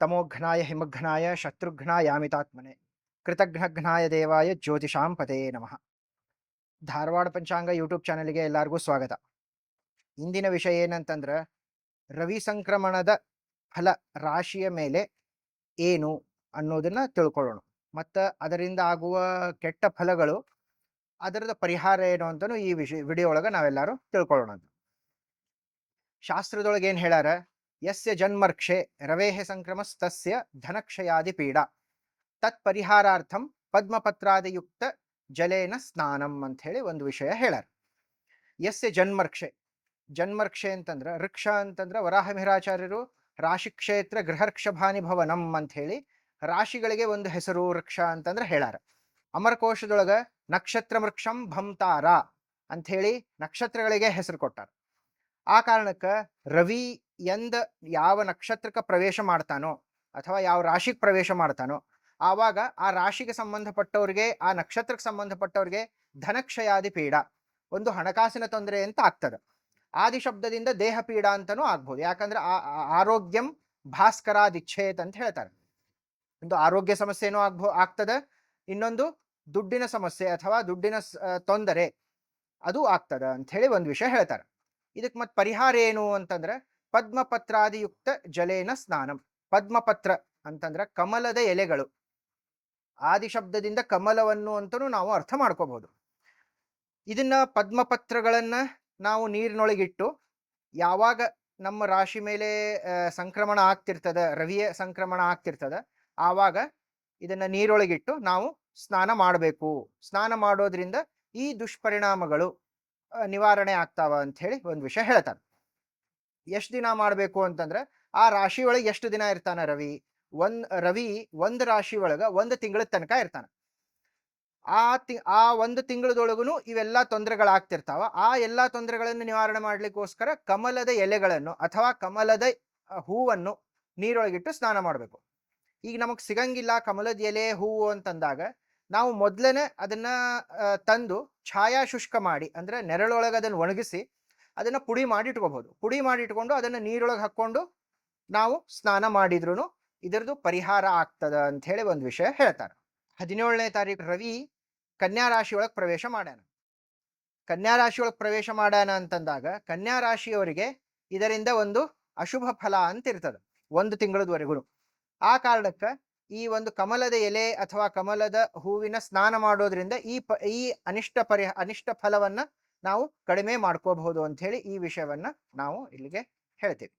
ತಮೋಘ್ನಾಯ ಹಿಮಘ್ನಾಯ ಶತ್ರುಘ್ನಾಯಾಮಿತಾತ್ಮನೆ ಕೃತಘ್ನಘ್ನಾಯ ದೇವಾಯ ಜ್ಯೋತಿಷಾಂ ಪತೇ ನಮಃ ಧಾರವಾಡ ಪಂಚಾಂಗ ಯೂಟ್ಯೂಬ್ ಚಾನಲ್ಗೆ ಎಲ್ಲರಿಗೂ ಸ್ವಾಗತ. ಇಂದಿನ ವಿಷಯ ಏನಂತಂದ್ರೆ, ರವಿ ಸಂಕ್ರಮಣದ ಫಲ ರಾಶಿಯ ಮೇಲೆ ಏನು ಅನ್ನೋದನ್ನ ತಿಳ್ಕೊಳ್ಳೋಣ. ಮತ್ತು ಅದರಿಂದ ಆಗುವ ಕೆಟ್ಟ ಫಲಗಳು, ಅದರದ ಪರಿಹಾರ ಏನು ಅಂತಲೂ ಈ ವಿಷಯ ವಿಡಿಯೋ ಒಳಗೆ ನಾವೆಲ್ಲರೂ ತಿಳ್ಕೊಳ್ಳೋಣ ಶಾಸ್ತ್ರದೊಳಗೆ ಏನು ಹೇಳ್ಯಾರ ಯಸ್ಯ ಜನ್ಮರ್ಕ್ಷೆ ರವೇಹ ಸಂಕ್ರಮಸ್ತಸ್ಯ ಧನಕ್ಷಯಾದಿ ಪೀಡ ತತ್ ಪರಿಹಾರಾರ್ಥಂ ಪದ್ಮಪತ್ರಾದಿಯುಕ್ತ ಜಲೇನ ಸ್ನಾನಂ ಅಂತ ಹೇಳಿ ಒಂದು ವಿಷಯ ಹೇಳ್ಯಾರ ಯಸ್ಯ ಜನ್ಮರ್ಕ್ಷೆ ಜನ್ಮರ್ಕ್ಷೆ ಅಂತಂದ್ರೆ ವೃಕ್ಷ ಅಂತಂದ್ರೆ ವರಾಹ ಮಿಹಿರಾಚಾರ್ಯರು ರಾಶಿ ಕ್ಷೇತ್ರ ಗೃಹರ್ಕ್ಷಭಾನಿ ಭವನಂ ಅಂತ ಹೇಳಿ ರಾಶಿಗಳಿಗೆ ಒಂದು ಹೆಸರು ವೃಕ್ಷ ಅಂತಂದ್ರೆ ಹೇಳಾರ। ಅಮರಕೋಶದೊಳಗ ನಕ್ಷತ್ರ ವೃಕ್ಷಂ ಭಂತಾರ ಅಂಥೇಳಿ ನಕ್ಷತ್ರಗಳಿಗೆ ಹೆಸರು ಕೊಟ್ಟಾರ। ಆ ಕಾರಣಕ್ಕೆ ರವಿ ಎಂದ ಯಾವ ನಕ್ಷತ್ರಕ್ಕೆ ಪ್ರವೇಶ ಮಾಡ್ತಾನೋ ಅಥವಾ ಯಾವ ರಾಶಿಗೆ ಪ್ರವೇಶ ಮಾಡ್ತಾನೋ ಆವಾಗ ಆ ರಾಶಿಗೆ ಸಂಬಂಧಪಟ್ಟವ್ರಿಗೆ, ಆ ನಕ್ಷತ್ರಕ್ಕೆ ಸಂಬಂಧಪಟ್ಟವ್ರಿಗೆ ಧನಕ್ಷಯಾದಿ ಪೀಡ, ಒಂದು ಹಣಕಾಸಿನ ತೊಂದರೆ ಅಂತ ಆಗ್ತದ. ಆದಿ ಶಬ್ದದಿಂದ ದೇಹ ಪೀಡ ಅಂತನೂ ಆಗ್ಬೋದು. ಯಾಕಂದ್ರೆ ಆರೋಗ್ಯಂ ಭಾಸ್ಕರಾದಿಚ್ಛೇತ್ ಅಂತ ಹೇಳ್ತಾರೆ. ಒಂದು ಆರೋಗ್ಯ ಸಮಸ್ಯೆನೂ ಆಗ್ಬೋ, ಆಗ್ತದೆ. ಇನ್ನೊಂದು ದುಡ್ಡಿನ ಸಮಸ್ಯೆ ಅಥವಾ ದುಡ್ಡಿನ ತೊಂದರೆ, ಅದು ಆಗ್ತದ ಅಂತ ಹೇಳಿ ಒಂದು ವಿಷಯ ಹೇಳ್ತಾರೆ. ಇದಕ್ಕೆ ಮತ್ತೆ ಪರಿಹಾರ ಏನು ಅಂತಂದ್ರೆ ಪದ್ಮಪತ್ರಾದಿಯುಕ್ತ ಜಲೇನ ಸ್ನಾನಂ. ಪದ್ಮಪತ್ರ ಅಂತಂದ್ರೆ ಕಮಲದ ಎಲೆಗಳು. ಆದಿ ಶಬ್ದದಿಂದ ಕಮಲವನ್ನು ಅಂತಲೂ ನಾವು ಅರ್ಥ ಮಾಡ್ಕೋಬಹುದು ಇದನ್ನ ಪದ್ಮಪತ್ರಗಳನ್ನ ನಾವು ನೀರಿನೊಳಗಿಟ್ಟು ಯಾವಾಗ ನಮ್ಮ ರಾಶಿ ಮೇಲೆ ಸಂಕ್ರಮಣ ಆಗ್ತಿರ್ತದ, ರವಿಯ ಸಂಕ್ರಮಣ ಆಗ್ತಿರ್ತದ, ಆವಾಗ ಇದನ್ನ ನೀರೊಳಗಿಟ್ಟು ನಾವು ಸ್ನಾನ ಮಾಡಬೇಕು. ಸ್ನಾನ ಮಾಡೋದ್ರಿಂದ ಈ ದುಷ್ಪರಿಣಾಮಗಳು ನಿವಾರಣೆ ಆಗ್ತಾವ ಅಂತ ಹೇಳಿ ಒಂದು ವಿಷಯ ಹೇಳ್ತಾರೆ ಎಷ್ಟು ದಿನ ಮಾಡಬೇಕು ಅಂತಂದ್ರೆ, ಆ ರಾಶಿ ಒಳಗೆ ಎಷ್ಟು ದಿನ ಇರ್ತಾನ ರವಿ? ಒಂದ್, ರವಿ ಒಂದು ರಾಶಿ ಒಳಗ ಒಂದು ತಿಂಗಳ ತನಕ ಇರ್ತಾನ. ಆ ತಿ, ಆ ಒಂದು ತಿಂಗಳದೊಳಗೂ ಇವೆಲ್ಲಾ ತೊಂದರೆಗಳಾಗ್ತಿರ್ತಾವ. ಆ ಎಲ್ಲಾ ತೊಂದರೆಗಳನ್ನು ನಿವಾರಣೆ ಮಾಡ್ಲಿಕ್ಕೋಸ್ಕರ ಕಮಲದ ಎಲೆಗಳನ್ನು ಅಥವಾ ಕಮಲದ ಹೂವನ್ನು ನೀರೊಳಗಿಟ್ಟು ಸ್ನಾನ ಮಾಡಬೇಕು. ಈಗ ನಮಗ್ ಸಿಗಂಗಿಲ್ಲ ಕಮಲದ ಎಲೆ ಹೂವು ಅಂತಂದಾಗ ನಾವು ಮೊದ್ಲೇನೆ ಅದನ್ನ ತಂದು ಛಾಯಾ ಶುಷ್ಕ ಮಾಡಿ ಅಂದ್ರೆ ನೆರಳೊಳಗೆ ಅದನ್ನ ಒಣಗಿಸಿ ಅದನ್ನ ಪುಡಿ ಮಾಡಿ ಇಟ್ಕೋಬಹುದು ಪುಡಿ ಮಾಡಿ ಇಟ್ಕೊಂಡು ಅದನ್ನ ನೀರೊಳಗೆ ಹಾಕ್ಕೊಂಡು ನಾವು ಸ್ನಾನ ಮಾಡಿದ್ರು ಇದರದು ಪರಿಹಾರ ಆಗ್ತದ ಅಂತ ಹೇಳಿ ಒಂದು ವಿಷಯ ಹೇಳ್ತಾರೆ. ಹದಿನೇಳನೇ ತಾರೀಕು ರವಿ ಕನ್ಯಾ ರಾಶಿಯೊಳಗೆ ಪ್ರವೇಶ ಮಾಡ್ಯಾನ. ಕನ್ಯಾ ರಾಶಿಯೊಳಗೆ ಪ್ರವೇಶ ಮಾಡ್ಯಾನ ಅಂತಂದಾಗ ಕನ್ಯಾ ರಾಶಿಯವರಿಗೆ ಇದರಿಂದ ಒಂದು ಅಶುಭ ಫಲ ಅಂತ ಇರ್ತದ ಒಂದು ತಿಂಗಳದವರೆಗೂ ಆ ಕಾರಣಕ್ಕೆ ಈ ಒಂದು ಕಮಲದ ಎಲೆ ಅಥವಾ ಕಮಲದ ಹೂವಿನ ಸ್ನಾನ ಮಾಡೋದ್ರಿಂದ ಈ ಪ ಈ ಅನಿಷ್ಟ ಪರಿಹ ಅನಿಷ್ಟ ಫಲವನ್ನ ನಾವು ಕಡಿಮೆ ಮಾಡ್ಕೋಬಹುದು ಅಂತ ಹೇಳಿ ಈ ವಿಷಯವನ್ನ ನಾವು ಇಲ್ಲಿಗೆ ಹೇಳ್ತೀವಿ.